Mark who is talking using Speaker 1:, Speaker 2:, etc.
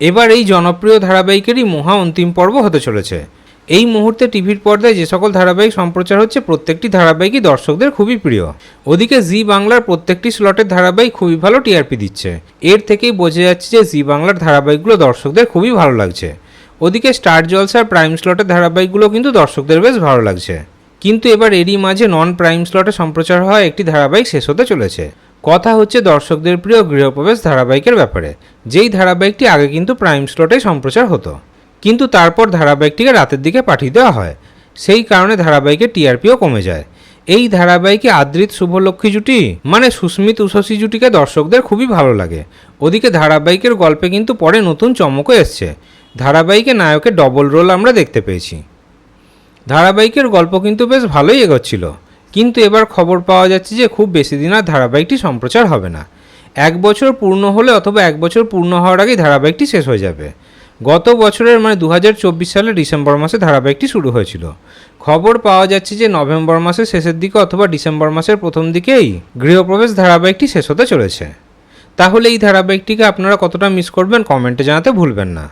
Speaker 1: এবার এই জনপ্রিয় ধারাবাহিকেরই মহা অন্তিম পর্ব হতে চলেছে। এই মুহূর্তে টিভির পর্দায় যে সকল ধারাবাহিক সম্প্রচার হচ্ছে, প্রত্যেকটি ধারাবাহিকই দর্শকদের খুবই প্রিয়। ওদিকে জি বাংলার প্রত্যেকটি স্লটের ধারাবাহিক খুবই ভালো টিআরপি দিচ্ছে। এর থেকেই বোঝা যাচ্ছে যে জি বাংলার ধারাবাহিকগুলো দর্শকদের খুবই ভালো লাগছে। ওদিকে স্টার জলসার প্রাইম স্লটের ধারাবাহিকগুলো কিন্তু দর্শকদের বেশ ভালো লাগছে। কিন্তু এবার এরই মাঝে নন প্রাইম স্লটে সম্প্রচার হওয়া একটি ধারাবাহিক শেষ হতে চলেছে। কথা হচ্ছে দর্শকদের প্রিয় গৃহপ্রবেশ ধারাবাহিকের ব্যাপারে। যেই ধারাবাহিকটি আগে কিন্তু প্রাইম স্লটে সম্প্রচার হতো। কিন্তু তারপর ধারাবাহিকটিকে রাতের দিকে পাঠিয়ে দেওয়া হয়। সেই কারণে ধারাবাহিকের টিআরপিও কমে যায়। এই ধারাবাহিকে আদ্রিত শুভলক্ষ্মী জুটি মানে সুস্মিত উষসী জুটিকে দর্শকদের খুবই ভালো লাগে। ওদিকে ধারাবাহিকের গল্পে কিন্তু পরে নতুন চমকও এসছে। ধারাবাহিকে নায়কের ডবল রোল আমরা দেখতে পেয়েছি। ধারাবাহিকের গল্প কিন্তু বেশ ভালোই এগোচ্ছিল। কিন্তু এবার খবর পাওয়া যাচ্ছে যে খুব বেশি দিন আর ধারাবাহিকটি সম্প্রচার হবে না। এক বছর পূর্ণ হলে অথবা এক বছর পূর্ণ হওয়ার আগেই ধারাবাহিকটি শেষ হয়ে যাবে। গত বছরের মানে দু সালের ডিসেম্বর মাসে ধারাবাহিকটি শুরু হয়েছিল। খবর পাওয়া যাচ্ছে যে নভেম্বর মাসের শেষের দিকে অথবা ডিসেম্বর মাসের প্রথম দিকেই গৃহপ্রবেশ ধারাবাহিকটি শেষ হতে চলেছে। তাহলে এই ধারাবাহিকটিকে আপনারা কতটা মিস করবেন কমেন্টে জানাতে ভুলবেন না।